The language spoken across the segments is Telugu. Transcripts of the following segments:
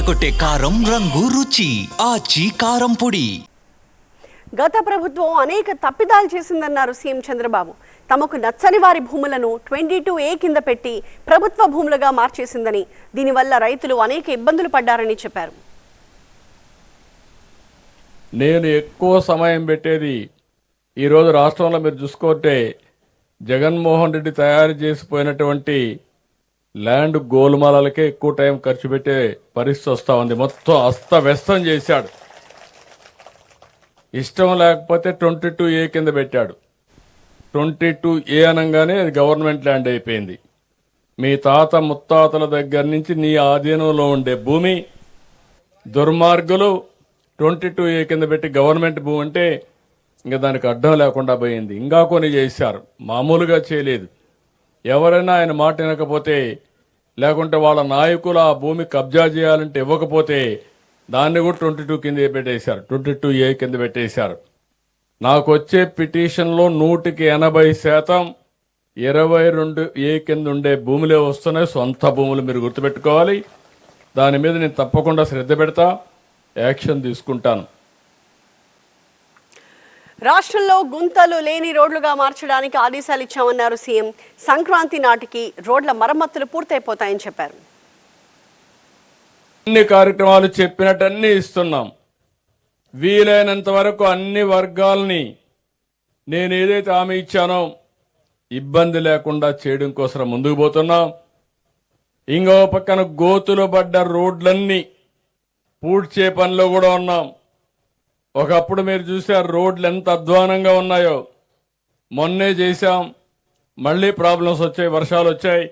అదరగొట్టే కారం రంగు రుచి ఆచి కారం పొడి. గత ప్రభుత్వం అనేక తప్పిదాలు చేసిందన్నారు సీఎం చంద్రబాబు. తమకు నచ్చని వారి భూములను ట్వంటీ టూ ఏ కింద పెట్టి ప్రభుత్వ భూములుగా మార్చేసిందని దీనివల్ల రైతులు అనేక ఇబ్బందులు పడ్డారని చెప్పారు. నేను ఎక్కువ సమయం పెట్టేది ఈరోజు రాష్ట్రంలో మీరు చూసుకుంటే జగన్మోహన్ రెడ్డి తయారు చేసిపోయినటువంటి ల్యాండ్ గోల్మాలకే ఎక్కువ టైం ఖర్చు పెట్టే పరిస్థితి వస్తూ ఉంది. మొత్తం అస్తవ్యస్తం చేశాడు. ఇష్టం లేకపోతే ట్వంటీ టూ ఏ కింద పెట్టాడు. ట్వంటీ టూ ఏ అనగానే అది గవర్నమెంట్ ల్యాండ్ అయిపోయింది. మీ తాత ముత్తాతల దగ్గర నుంచి నీ ఆధీనంలో ఉండే భూమి దుర్మార్గులు ట్వంటీ టూ ఏ కింద పెట్టి గవర్నమెంట్ భూమి అంటే ఇంకా దానికి అడ్డం లేకుండా పోయింది. ఇంకా కొన్ని చేశారు. మామూలుగా చేయలేదు. ఎవరైనా ఆయన మాట వినకపోతే లేకుంటే వాళ్ళ నాయకులు ఆ భూమి కబ్జా చేయాలంటే ఇవ్వకపోతే దాన్ని కూడా ట్వంటీ టూ కింద పెట్టేశారు. ట్వంటీ టూ ఏ కింద పెట్టేశారు. నాకు వచ్చే పిటిషన్లో నూటికి ఎనభై శాతం ఇరవై రెండు ఏ కింద ఉండే భూములే వస్తున్నాయి. సొంత భూములు మీరు గుర్తుపెట్టుకోవాలి. దాని మీద నేను తప్పకుండా శ్రద్ధ పెడతా. యాక్షన్ తీసుకుంటాను. రాష్ట్రంలో గుంతలు లేని రోడ్లుగా మార్చడానికి ఆదేశాలు ఇచ్చామన్నారు సీఎం. సంక్రాంతి నాటికి రోడ్ల మరమ్మతులు పూర్తయిపోతాయని చెప్పారు. అన్ని కార్యక్రమాలు చెప్పినట్టు అన్ని ఇస్తున్నాం. వీలైనంత వరకు అన్ని వర్గాల్ని నేను ఏదైతే హామీ ఇచ్చానో ఇబ్బంది లేకుండా చేయడం కోసం ముందుకు పోతున్నాం. ఇంకో పక్కన గోతులు పడ్డ రోడ్లన్నీ పూడ్చే పనిలో కూడా ఉన్నాం. ఒకప్పుడు మీరు చూసారు రోడ్లు ఎంత అధ్వానంగా ఉన్నాయో. మొన్నే చేశాం. మళ్ళీ ప్రాబ్లమ్స్ వచ్చాయి వర్షాలు వచ్చాయి.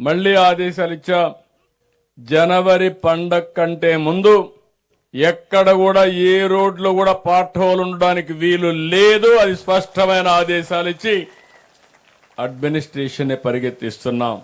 మళ్ళీ ఆదేశాలు ఇచ్చాం. జనవరి పండగ కంటే ముందు ఎక్కడ కూడా ఏ రోడ్లో కూడా పార్ట్ హోల్ ఉండడానికి వీలు లేదు అది స్పష్టమైన ఆదేశాలు ఇచ్చి అడ్మినిస్ట్రేషన్ పరిగెత్తిస్తున్నాం.